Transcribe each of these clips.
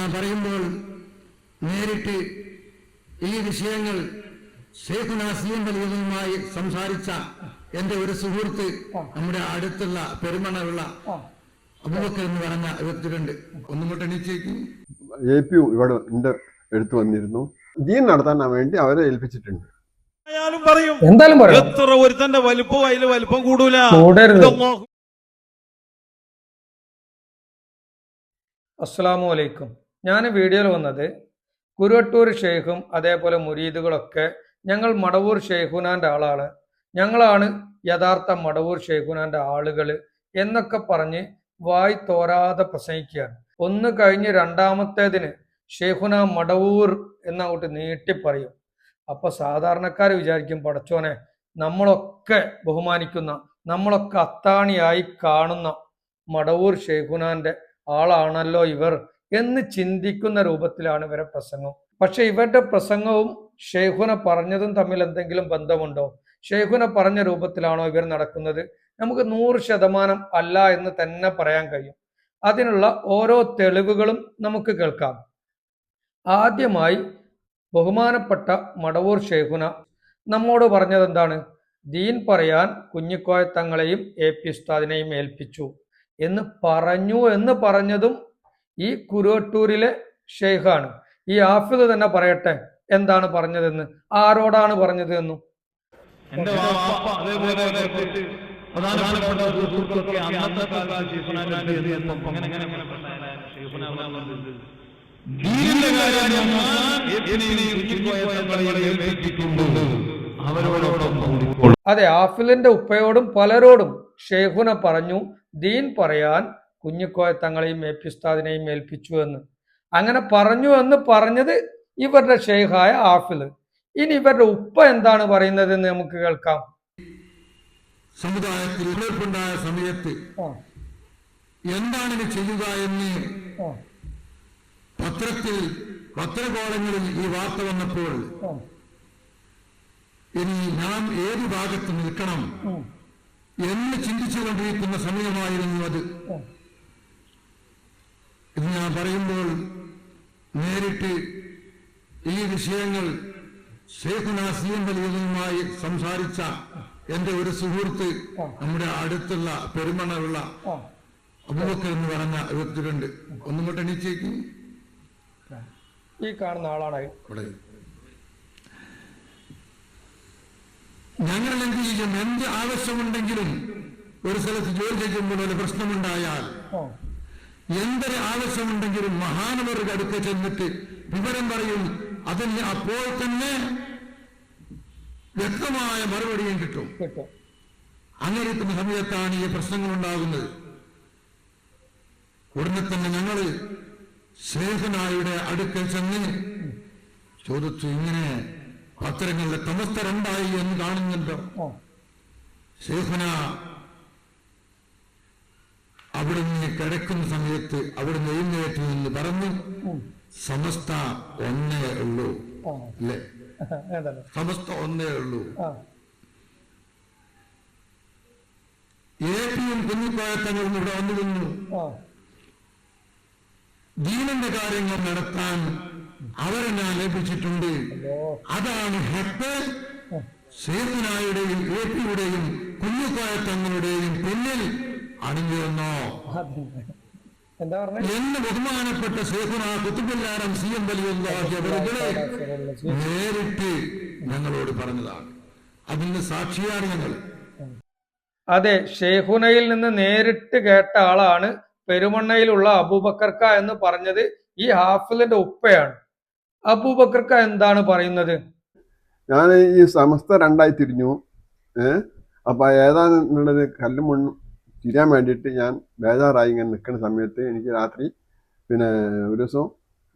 ഞാൻ പറയുമ്പോൾ നേരിട്ട് ഈ വിഷയങ്ങൾ ഷെയ്ഖുന സീം വലിയുമായി സംസാരിച്ച എന്റെ ഒരു സുഹൃത്ത് നമ്മുടെ അടുത്തുള്ള പെരുമണുള്ള അബൂബക്കർ എന്ന് പറഞ്ഞ വ്യക്തിയുണ്ട് ഒന്നും കൂടെ എണീച്ചേക്ക് എ പി ഇവിടെ എന്റെ എടുത്തു വന്നിരുന്നു. ദീൻ നടത്താൻ വേണ്ടി അവരെ ഏൽപ്പിച്ചിട്ടുണ്ട്. ആയാലും പറയും എന്തായാലും പറയാം എത്ര ഒരുത്തന്റെ വലിപ്പം അതിൽ വലിപ്പം കൂടൂല. അസ്സലാമു അലൈക്കും. ഞാൻ വീഡിയോയിൽ വന്നത് കുരുവട്ടൂർ ഷെയ്ഖും അതേപോലെ മുരീദുകളൊക്കെ ഞങ്ങൾ മടവൂർ ഷെയ്ഖുനാന്റെ ആളാണ്. ഞങ്ങളാണ് യഥാർത്ഥ മടവൂർ ഷെയ്ഖുനാന്റെ ആളുകൾ എന്നൊക്കെ പറഞ്ഞ് വായി തോരാതെ പ്രസംഗിക്കുകയാണ്. ഒന്ന് കഴിഞ്ഞ് രണ്ടാമത്തേതിന് ഷെയ്ഖുന മടവൂർ എന്നങ്ങോട്ട് നീട്ടി പറയും. അപ്പൊ സാധാരണക്കാർ വിചാരിക്കും പടച്ചോനെ നമ്മളൊക്കെ ബഹുമാനിക്കുന്ന നമ്മളൊക്കെ അത്താണിയായി കാണുന്ന മടവൂർ ഷെയ്ഖുനാന്റെ ആളാണല്ലോ ഇവർ എന്ന് ചിന്തിക്കുന്ന രൂപത്തിലാണ് ഇവരെ പ്രസംഗം. പക്ഷെ ഇവരുടെ പ്രസംഗവും ഷെയ്ഖുന പറഞ്ഞതും തമ്മിൽ എന്തെങ്കിലും ബന്ധമുണ്ടോ? ഷെയ്ഖുന പറഞ്ഞ രൂപത്തിലാണോ ഇവർ നടക്കുന്നത്? നമുക്ക് നൂറ് ശതമാനം അല്ല എന്ന് തന്നെ പറയാൻ കഴിയും. അതിനുള്ള ഓരോ തെളിവുകളും നമുക്ക് കേൾക്കാം. ആദ്യമായി ബഹുമാനപ്പെട്ട മടവൂർ ഷെയ്ഖുന നമ്മോട് പറഞ്ഞത് എന്താണ്? ദീൻ പറയാൻ കുഞ്ഞിക്കോയത്തങ്ങളെയും എ പി ഉസ്താദിനെയും ഏൽപ്പിച്ചു എന്ന് പറഞ്ഞു എന്ന് പറഞ്ഞതും ഈ കുരുവട്ടൂരിലെ ഷെയ്ഖാണ്. ഈ ആഫിദ് തന്നെ പറയട്ടെ എന്താണ് പറഞ്ഞതെന്ന് ആരോടാണ് പറഞ്ഞത് എന്നും എന്റെ അതേപോലെ പ്രധാനപ്പെട്ട സുഹൃത്തുക്കളൊക്കെ അന്നത്തെ. അതെ ആഫിലിന്റെ ഉപ്പയോടും പലരോടും ഷെയ്ഖുന പറഞ്ഞു ദീൻ പറയാൻ കുഞ്ഞിക്കോയ തങ്ങളെയും എ പി ഉസ്താദിനെയും ഏൽപ്പിച്ചു എന്ന്. അങ്ങനെ പറഞ്ഞു എന്ന് പറഞ്ഞത് ഇവരുടെ ഷെയ്ഖായ ആഫിൽ ഇനി ഇവരുടെ ഉപ്പ എന്താണ് പറയുന്നത് എന്ന് നമുക്ക് കേൾക്കാം. സമുദായത്തിൽ ഉണർപ്പുണ്ടായ സമയത്ത് എന്താണ് ഇത് ചെയ്യുക എന്ന് പത്രത്തിൽ പത്രകോളങ്ങളിൽ ഈ വാർത്ത വന്നപ്പോൾ ഇനി നാം ഏത് ഭാഗത്ത് നിൽക്കണം എന്ന് ചിന്തിച്ചുകൊണ്ടിരിക്കുന്ന സമയമായിരുന്നു അത്. ഇത് ഞാൻ പറയുമ്പോൾ നേരിട്ട് ഈ വിഷയങ്ങൾ ഷെയ്ഖുന സീം വലിയുമായി സംസാരിച്ച എന്റെ ഒരു സുഹൃത്ത് നമ്മുടെ അടുത്തുള്ള പെരുമണുള്ള അബൂബക്കർ എന്ന് പറഞ്ഞ വ്യക്തിയുണ്ട് ഒന്നും കൊണ്ട് എണീച്ചേക്ക്. ഈ കാണുന്ന ആളാണ് ഞങ്ങൾ എന്ത് ചെയ്യും? എന്ത് ആവശ്യമുണ്ടെങ്കിലും ഒരു സ്ഥലത്ത് ജോലി ചെയ്യുമ്പോൾ ഒരു പ്രശ്നമുണ്ടായാൽ എന്തൊരു ആവശ്യമുണ്ടെങ്കിലും മഹാനവരുടെ അടുക്ക ചെന്നിട്ട് വിവരം പറയും. അതിന് അപ്പോൾ തന്നെ വ്യക്തമായ മറുപടിയും കിട്ടും. അങ്ങനെ എത്തുന്ന സമയത്താണ് ഈ പ്രശ്നങ്ങൾ ഉണ്ടാകുന്നത് ഉടനെ തന്നെ ഞങ്ങൾ ശേഖനായുടെ അടുക്കൽ ചെന്ന് ചോദിച്ചു ഇങ്ങനെ പത്രങ്ങളിലെ തമസ്ത രണ്ടായി എന്ന് കാണുന്നുണ്ടോ? ശേഖന അവിടുന്ന് കിടക്കുന്ന സമയത്ത് അവിടുന്ന് എഴുന്നേറ്റ് നിന്ന് പറഞ്ഞു സമസ്ത ഒന്നേ ഉള്ളൂ. അല്ലേ സമസ്ത ഒന്നേ ഉള്ളൂ. എ പിയും കുഞ്ഞിക്കോയത്തങ്ങളും ഇവിടെ നിന്നു. ദീനന്റെ കാര്യങ്ങൾ നടത്താൻ അവരെ ഞാൻ ലഭിച്ചിട്ടുണ്ട് അതാണ് ഹെപ്പ്. സേതുനായുടെയും എ പിയുടെയും കുഞ്ഞിക്കോയത്തങ്ങളുടെയും പിന്നിൽ അണിഞ്ഞിരുന്നോ? എന്താ പറഞ്ഞത് എന്ന് ബഹുമാനപ്പെട്ട സേതുന കുത്തുബില്ലാരം സി എം വലിയുള്ളാഹി നേരിട്ട് ഞങ്ങളോട് പറഞ്ഞതാണ്. അതിന് സാക്ഷിയാണ് ഞങ്ങൾ. അതെ ഷെയ്ഖുനയിൽ നിന്ന് നേരിട്ട് കേട്ട ആളാണ് പെരുമണ്ണയിലുള്ള അബൂബക്കർക്ക എന്ന് പറഞ്ഞത് ഈ ഹാഫിലിന്റെ ഉപ്പയാണ്. അബൂബക്കർക്ക എന്താണ് പറയുന്നത്? ഞാൻ ഈ സമസ്ത രണ്ടായി തിരിഞ്ഞു. ഏഹ് അപ്പൊ ഏതാന്നുള്ളത് കല്ലും മണ്ണും തിരിയാൻ വേണ്ടിയിട്ട് ഞാൻ ബേജാറായി ഇങ്ങനെ നിൽക്കുന്ന സമയത്ത് എനിക്ക് രാത്രി പിന്നെ ഒരു ദിവസം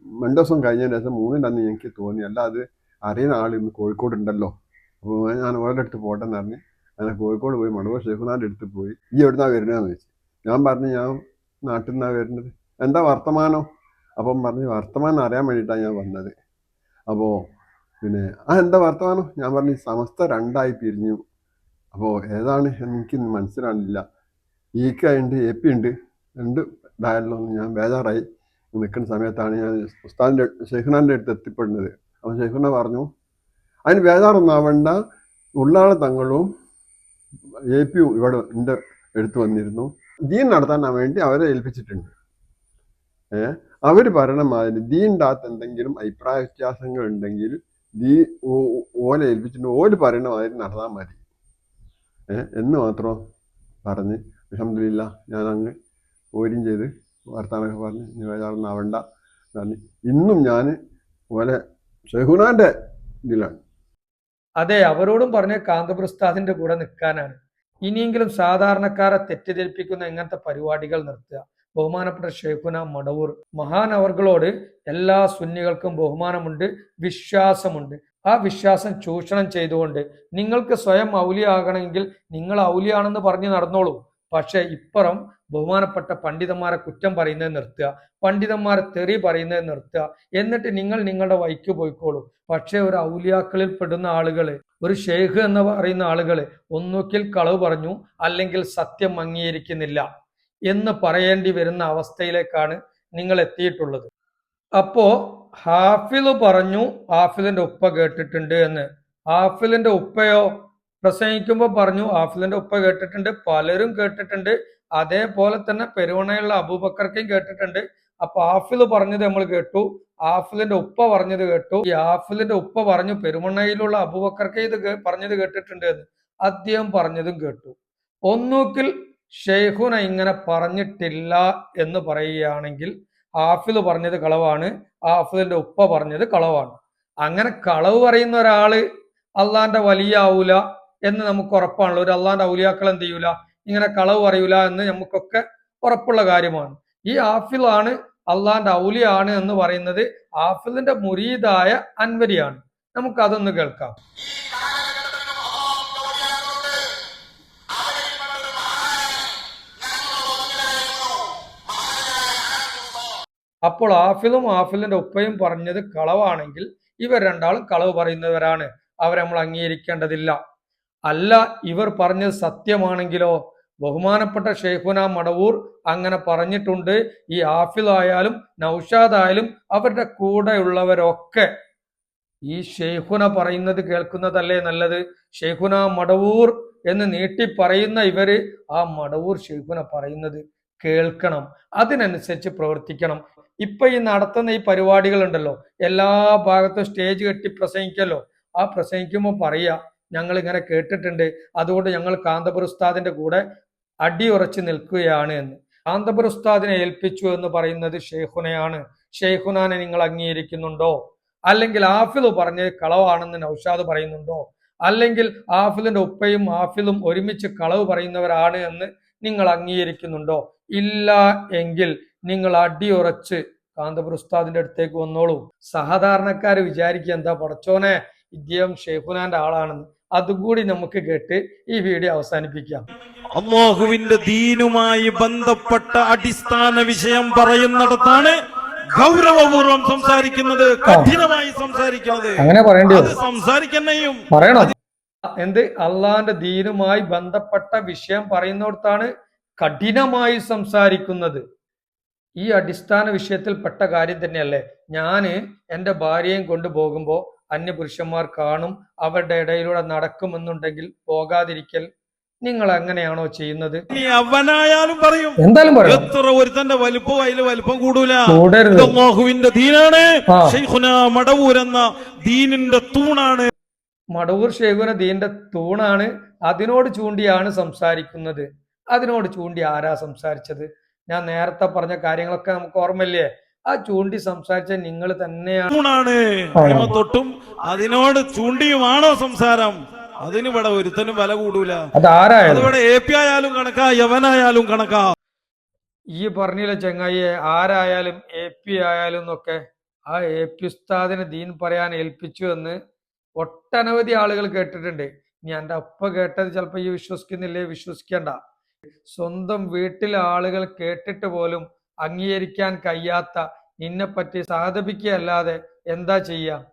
രണ്ടു ദിവസം കഴിഞ്ഞതിന് ദിവസം മൂന്നിന്റെ എനിക്ക് തോന്നി അല്ല അത് അറിയുന്ന ആൾ ഇന്ന് കോഴിക്കോട് ഉണ്ടല്ലോ അപ്പോൾ ഞാൻ ഓരോ അടുത്ത് പോട്ടെന്ന് പറഞ്ഞ് അങ്ങനെ കോഴിക്കോട് പോയി മണവൂർ ഷെയ്ഖുനാന്റെ അടുത്ത് പോയി ഈ എവിടുന്നാ വരുന്നതെന്ന് ചോദിച്ചു. ഞാൻ പറഞ്ഞു ഞാൻ നാട്ടിൽ നിന്നാണ് വരുന്നത്. എന്താ വർത്തമാനോ? അപ്പം പറഞ്ഞു വർത്തമാനം അറിയാൻ വേണ്ടിയിട്ടാണ് ഞാൻ വന്നത്. അപ്പോൾ പിന്നെ ആ എന്താ വർത്തമാനം? ഞാൻ പറഞ്ഞു "ഈ സമസ്ത രണ്ടായി പിരിഞ്ഞു. അപ്പോൾ ഏതാണ്? എനിക്ക് മനസ്സിലാണില്ല ഈക്ക ഉണ്ട് എ പി ഉണ്ട്. രണ്ട് ഇതായല്ലോ ഞാൻ ബേജാറായി നിൽക്കുന്ന സമയത്താണ് ഞാൻ ഉസ്താദിന്റെ ഷെഹ്നാന്റെ അടുത്ത് എത്തിപ്പെടുന്നത്. അപ്പോൾ ഷെഹ്ന പറഞ്ഞു അതിന് ബേജാറൊന്നും ആവണ്ട ഉള്ളാളെ തങ്ങളും എ പിയും ഇവിടെ എന്റെ എടുത്തു വന്നിരുന്നു. ദീൻ നടത്താൻ വേണ്ടി അവരെ ഏൽപ്പിച്ചിട്ടുണ്ട്. ഏ? അവർ ദീന്റെ അകത്ത് എന്തെങ്കിലും അഭിപ്രായ വ്യത്യാസങ്ങൾ ഉണ്ടെങ്കിൽ ദീ ഓലെ ഏൽപ്പിച്ചിട്ട് ഓൽ പറയണ മാതിരി നടന്നാൽ മതി. എന്ന് മാത്രം പറഞ്ഞ് അലഹമില്ല ഞാൻ അങ്ങ് പോരും ചെയ്ത് വർത്താനൊക്കെ പറഞ്ഞ് ഇനി ആവണ്ട പറഞ്ഞ്. ഇന്നും ഞാൻ ഓലെ ഷെഹുനാന്റെ ഇതിലാണ്. അതെ അവരോടും പറഞ്ഞ കാന്തപ്രസ്ഥാദിന്റെ കൂടെ നിൽക്കാനാണ്. ഇനിയെങ്കിലും സാധാരണക്കാരെ തെറ്റിദ്ധരിപ്പിക്കുന്ന ഇങ്ങനത്തെ പരിപാടികൾ നിർത്തുക? ബഹുമാനപ്പെട്ട ഷെയ്ഖുന മടവൂർ. മഹാനവർകളോട് എല്ലാ സുന്നികൾക്കും ബഹുമാനമുണ്ട് വിശ്വാസമുണ്ട്. ആ വിശ്വാസം ചൂഷണം ചെയ്തുകൊണ്ട് നിങ്ങൾക്ക് സ്വയം ഔലിയാകണമെങ്കിൽ നിങ്ങൾ ഔലിയാണെന്ന് പറഞ്ഞ് നടന്നോളൂ. പക്ഷെ ഇപ്പുറം ബഹുമാനപ്പെട്ട പണ്ഡിതന്മാരെ കുറ്റം പറയുന്നത് നിർത്തുക പണ്ഡിതന്മാരെ തെറി പറയുന്നത് നിർത്തുക. എന്നിട്ട് നിങ്ങൾ നിങ്ങളുടെ വൈക്ക് പോയിക്കോളൂ. പക്ഷേ ഒരു ഔലിയാക്കളിൽ പെടുന്ന ആളുകൾ ഒരു ഷെയ്ഖ് എന്ന് പറയുന്ന ആളുകൾ ഒന്നുകിൽ കളവ് പറഞ്ഞു അല്ലെങ്കിൽ സത്യം അംഗീകരിക്കുന്നില്ല എന്ന് പറയേണ്ടി വരുന്ന അവസ്ഥയിലേക്കാണ് നിങ്ങൾ എത്തിയിട്ടുള്ളത്. അപ്പോ ഹാഫിൽ പറഞ്ഞു ഹാഫിലിന്റെ ഉപ്പ കേട്ടിട്ടുണ്ട് എന്ന്. ഹാഫിലിന്റെ ഉപ്പയോ? പ്രസംഗിക്കുമ്പോൾ പറഞ്ഞു ഹാഫിലിന്റെ ഉപ്പ കേട്ടിട്ടുണ്ട് പലരും കേട്ടിട്ടുണ്ട്. അതേപോലെ തന്നെ പെരുവണയുള്ള അബൂബക്കർക്കും കേട്ടിട്ടുണ്ട്. അപ്പൊ ആഫിൽ പറഞ്ഞത് നമ്മൾ കേട്ടു. ആഫിലിന്റെ ഉപ്പ പറഞ്ഞത് കേട്ടു. ഈ ആഫിലിന്റെ ഉപ്പ പറഞ്ഞു പെരുമണ്ണയിലുള്ള അബൂബക്കർക്ക് ഇത് പറഞ്ഞത് കേട്ടിട്ടുണ്ട് എന്ന്. അദ്ദേഹം പറഞ്ഞതും കേട്ടു. ഒന്നൂക്കിൽ ഷെയ്ഖുന ഇങ്ങനെ പറഞ്ഞിട്ടില്ല എന്ന് പറയുകയാണെങ്കിൽ ആഫിൽ പറഞ്ഞത് കളവാണ് ഹാഫിലിന്റെ ഉപ്പ പറഞ്ഞത് കളവാണ്. അങ്ങനെ കളവ് പറയുന്ന ഒരാൾ അള്ളാന്റെ വലിയ ആവൂല എന്ന് നമുക്ക് ഉറപ്പാണല്ലോ. ഒരു അള്ളാന്റെ ഔലിയാക്കൾ എന്ത് ചെയ്യൂല? ഇങ്ങനെ കളവ് പറയൂല എന്ന് നമുക്കൊക്കെ ഉറപ്പുള്ള കാര്യമാണ്. ഈ ആഫിൽ ആണ് അള്ളാന്റെ ഔലിയാണ് എന്ന് പറയുന്നത് ആഫിലിന്റെ മുരീദായ അൻവരിയാണ്. നമുക്ക് അതൊന്ന് കേൾക്കാം. അപ്പോൾ ആഫിലും ആഫിലിന്റെ ഉപ്പയും പറഞ്ഞത് കളവാണെങ്കിൽ ഇവർ രണ്ടാളും കളവ് പറയുന്നവരാണ്. അവരെ നമ്മൾ അംഗീകരിക്കേണ്ടതില്ല. അല്ല ഇവർ പറഞ്ഞത് സത്യമാണെങ്കിലോ? ബഹുമാനപ്പെട്ട ഷെയ്ഖുന മടവൂർ അങ്ങനെ പറഞ്ഞിട്ടുണ്ട്. ഈ ആഫിൽ ആയാലും നൌഷാദ് ആയാലും അവരുടെ കൂടെയുള്ളവരൊക്കെ ഈ ഷെയ്ഖുന പറയുന്നത് കേൾക്കുന്നതല്ലേ നല്ലത്? ഷെയ്ഖുന മടവൂർ എന്ന് നീട്ടി പറയുന്ന ഇവർ ആ മടവൂർ ഷെയ്ഖുന പറയുന്നത് കേൾക്കണം. അതിനനുസരിച്ച് പ്രവർത്തിക്കണം. ഇപ്പൊ ഈ നടത്തുന്ന ഈ പരിപാടികൾ ഉണ്ടല്ലോ എല്ലാ ഭാഗത്തും സ്റ്റേജ് കെട്ടി പ്രസംഗിക്കല്ലോ. ആ പ്രസംഗിക്കുമ്പോൾ പറയാ ഞങ്ങൾ ഇങ്ങനെ കേട്ടിട്ടുണ്ട്. അതുകൊണ്ട് ഞങ്ങൾ കാന്തപുര ഉസ്താദിന്റെ കൂടെ അടിയുറച്ച് നിൽക്കുകയാണ് എന്ന്. കാന്തപുര ഉസ്താദിനെ ഏൽപ്പിച്ചു എന്ന് പറയുന്നത് ഷെയ്ഖുനയാണ്. ഷെയ്ഖുനാനെ നിങ്ങൾ അംഗീകരിക്കുന്നുണ്ടോ? അല്ലെങ്കിൽ ആഫിലു പറഞ്ഞ് കളവാണെന്ന് നൌഷാദ് പറയുന്നുണ്ടോ? അല്ലെങ്കിൽ ആഫിലിന്റെ ഉപ്പയും ആഫിലും ഒരുമിച്ച് കളവ് പറയുന്നവരാണ് എന്ന് നിങ്ങൾ അംഗീകരിക്കുന്നുണ്ടോ? ഇല്ല എങ്കിൽ നിങ്ങൾ അടിയുറച്ച് കാന്തപുര ഉസ്താദിന്റെ അടുത്തേക്ക് വന്നോളൂ. സഹധാരണക്കാർ വിചാരിക്കുക എന്താ പടച്ചോനെ ഇദ്ദേഹം ഷെയ്ഖുനാന്റെ ആളാണെന്ന്. അതുകൂടി നമുക്ക് കേട്ട് ഈ വീഡിയോ അവസാനിപ്പിക്കാം. അള്ളാഹുവിന്റെ ദീനുമായി ബന്ധപ്പെട്ട അടിസ്ഥാന വിഷയം പറയുന്നിടത്താണ് ഗൗരവപൂർവം സംസാരിക്കുന്നത് കഠിനമായി സംസാരിക്കുന്നത്. അങ്ങനെ പറയേണ്ടി പറയണോ പറയണം? എന്ത്? അള്ളാന്റെ ദീനുമായി ബന്ധപ്പെട്ട വിഷയം പറയുന്നിടത്താണ് കഠിനമായി സംസാരിക്കുന്നത്. ഈ അടിസ്ഥാന വിഷയത്തിൽ പെട്ട കാര്യം തന്നെയല്ലേ? ഞാൻ എന്റെ ഭാര്യയും കൊണ്ടുപോകുമ്പോൾ അന്യപുരുഷന്മാർ കാണും അവരുടെ ഇടയിലൂടെ നടക്കുമെന്നുണ്ടെങ്കിൽ പോകാതിരിക്കൽ. നിങ്ങൾ എങ്ങനെയാണോ ചെയ്യുന്നത്? അവനായാലും പറയും എന്തായാലും എത്ര ഒരുത്തന്റെ വലിപ്പം അതിൽ വലിപ്പം കൂടൂല. ദീനാണ്. മടവൂരെന്ന ദീനിന്റെ തൂണാണ്. മടവൂർ ഷെയ്ഖുന ദീന്റെ തൂണാണ് അതിനോട് ചൂണ്ടിയാണ് സംസാരിക്കുന്നത്. അതിനോട് ചൂണ്ടി ആരാ സംസാരിച്ചത്? ഞാൻ നേരത്തെ പറഞ്ഞ കാര്യങ്ങളൊക്കെ നമുക്ക് ഓർമ്മയില്ലേ? ആ ചൂണ്ടി സംസാരിച്ച നിങ്ങൾ തന്നെയാണ് തൊട്ടും അതിനോട് ചൂണ്ടിയുമാണോ സംസാരം? അതിന് ഇവിടെ ഒരുത്തനും വില കൂടൂല. അതാരായാലും. അതിവിടെ എ പി ആയാലും കണക്കാ യവനായാലും കണക്കാ. ഈ പറഞ്ഞില്ല ചെങ്ങായിയെ ആരായാലും എ പി ആയാലും എന്നൊക്കെ. ആ എ പി ഉസ്താദിനെ ദീൻ പറയാൻ ഏൽപ്പിച്ചു എന്ന് ഒട്ടനവധി ആളുകൾ കേട്ടിട്ടുണ്ട്. ഇനി എന്റെ അപ്പ കേട്ടത് ചിലപ്പോൾ ഈ വിശ്വസിക്കുന്നില്ലേ? വിശ്വസിക്കണ്ട. സ്വന്തം വീട്ടിലെ ആളുകൾ കേട്ടിട്ട് പോലും അംഗീകരിക്കാൻ കഴിയാത്ത നിന്നെപ്പറ്റി സാധപിക്കുകയല്ലാതെ എന്താ ചെയ്യാം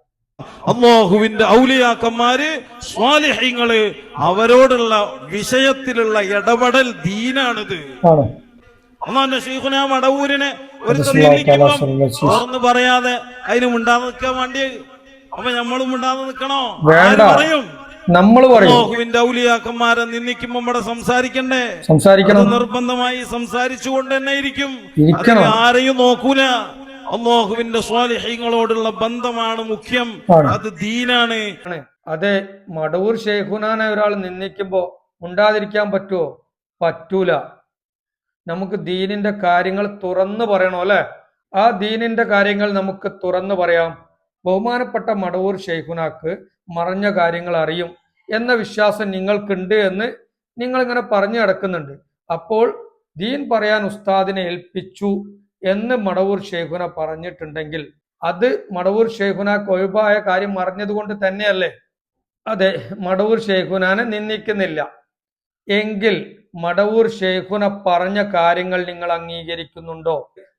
അള്ളാഹുവിന്റെ ഔലിയാക്കന്മാര് സ്വാലിഹ്യങ്ങൾ അവരോടുള്ള വിഷയത്തിലുള്ള ഇടപെടൽ ദീനാണിത്. അന്നാന്റെ ഷെയ്ഖുന മടവൂരിനെ ഒരു തുറന്നു പറയാതെ അതിന് ഉണ്ടാക്കാൻ വേണ്ടി അപ്പൊ നമ്മളും ഉണ്ടാന്ന് നിൽക്കണോ? വേണ്ട. പറയും? നമ്മൾ പറയും. ഔലിയാക്കന്മാരെ നിന്ദിക്കുമ്പോ ഇവിടെ സംസാരിക്കണ്ടേ? സംസാരിക്കണം. നിർബന്ധമായി സംസാരിച്ചുകൊണ്ട് തന്നെ ഇരിക്കും. ആരെയും നോക്കൂല. അള്ളാഹുവിന്റെ സ്വാലിഹ്യങ്ങളോടുള്ള ബന്ധമാണ് മുഖ്യം. അത് ദീനാണ്. അതെ മടവൂർ ഷെയ്ഖുനാനെ ഒരാൾ നിന്ദിക്കുമ്പോ ഉണ്ടാതിരിക്കാൻ പറ്റുമോ പറ്റൂല. നമുക്ക് ദീനിന്റെ കാര്യങ്ങൾ തുറന്നു പറയണോ അല്ലെ? ആ ദീനിന്റെ കാര്യങ്ങൾ നമുക്ക് തുറന്നു പറയാം. ബഹുമാനപ്പെട്ട മടവൂർ ഷെയ്ഖുനാക്ക് മറഞ്ഞ കാര്യങ്ങൾ അറിയും എന്ന വിശ്വാസം നിങ്ങൾക്കുണ്ട് എന്ന് നിങ്ങളിങ്ങനെ പറഞ്ഞു കിടക്കുന്നുണ്ട്. അപ്പോൾ ദീൻ പറയാൻ ഉസ്താദിനെ ഏൽപ്പിച്ചു എന്ന് മടവൂർ ഷെയ്ഖുന പറഞ്ഞിട്ടുണ്ടെങ്കിൽ അത് മടവൂർ ഷെയ്ഖുനാക്ക് ഒഴിവായ കാര്യം അറിഞ്ഞതുകൊണ്ട് തന്നെയല്ലേ? അതെ മടവൂർ ഷെയ്ഖുനാനെ നിന്ദിക്കുന്നില്ല. എങ്കിൽ മടവൂർ ഷെയ്ഖുന പറഞ്ഞ കാര്യങ്ങൾ നിങ്ങൾ അംഗീകരിക്കുന്നുണ്ടോ?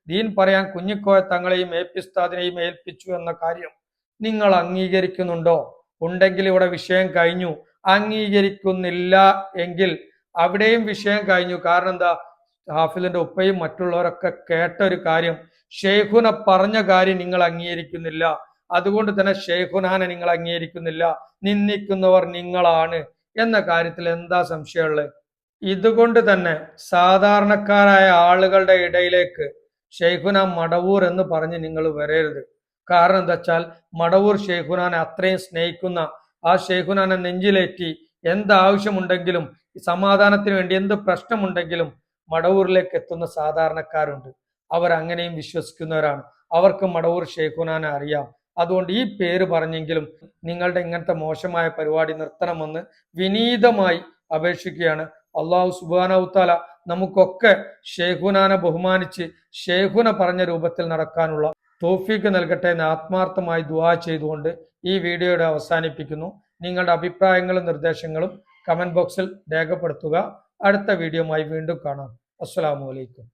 ദീൻ പറയാൻ കുഞ്ഞിക്കോയ തങ്ങളെയും ഏൽപ്പിസ്താദിനെയും ഏൽപ്പിച്ചു എന്ന കാര്യം നിങ്ങൾ അംഗീകരിക്കുന്നുണ്ടോ? ഉണ്ടെങ്കിൽ ഇവിടെ വിഷയം കഴിഞ്ഞു. അംഗീകരിക്കുന്നില്ല എങ്കിൽ അവിടെയും വിഷയം കഴിഞ്ഞു. കാരണം എന്താ? ഹാഫിലിന്റെ ഉപ്പയും മറ്റുള്ളവരൊക്കെ കേട്ട ഒരു കാര്യം. ഷെയ്ഖുന പറഞ്ഞ കാര്യം നിങ്ങൾ അംഗീകരിക്കുന്നില്ല. അതുകൊണ്ട് തന്നെ ഷെയ്ഖുനാനെ നിങ്ങൾ അംഗീകരിക്കുന്നില്ല. നിന്ദിക്കുന്നവർ നിങ്ങളാണ് എന്ന കാര്യത്തിൽ എന്താ സംശയമുള്ളത്? ഇതുകൊണ്ട് തന്നെ സാധാരണക്കാരായ ആളുകളുടെ ഇടയിലേക്ക് ഷെയ്ഖുന മടവൂർ എന്ന് പറഞ്ഞ് നിങ്ങൾ വരരുത്. കാരണം എന്താ വെച്ചാൽ മടവൂർ ഷെയ്ഖുനാനെ അത്രയും സ്നേഹിക്കുന്ന ആ ഷെയ്ഖുനാനെ നെഞ്ചിലേറ്റി എന്താവശ്യമുണ്ടെങ്കിലും സമാധാനത്തിന് വേണ്ടി എന്ത് പ്രശ്നമുണ്ടെങ്കിലും മടവൂരിലേക്ക് എത്തുന്ന സാധാരണക്കാരുണ്ട്. അവർ അങ്ങനെയും വിശ്വസിക്കുന്നവരാണ്. അവർക്ക് മടവൂർ ഷെയ്ഖുനാനെ അറിയാം. അതുകൊണ്ട് ഈ പേര് പറഞ്ഞെങ്കിലും നിങ്ങളുടെ ഇങ്ങനത്തെ മോശമായ പരിപാടി നിർത്തണമെന്ന് വിനീതമായി അപേക്ഷിക്കുകയാണ്. അള്ളാഹു സുബാനൌത്താല നമുക്കൊക്കെ ഷെയ്ഖുനാനെ ബഹുമാനിച്ച് ഷെയ്ഖുന പറഞ്ഞ രൂപത്തിൽ നടക്കാനുള്ള തോഫീക്ക് നൽകട്ടെ എന്ന് ആത്മാർത്ഥമായി ദുവാ ചെയ്തുകൊണ്ട് ഈ വീഡിയോയുടെ അവസാനിപ്പിക്കുന്നു. നിങ്ങളുടെ അഭിപ്രായങ്ങളും നിർദ്ദേശങ്ങളും കമന്റ് ബോക്സിൽ രേഖപ്പെടുത്തുക. അടുത്ത വീഡിയോയുമായി വീണ്ടും കാണാം. അസ്സലാമു അലൈക്കും.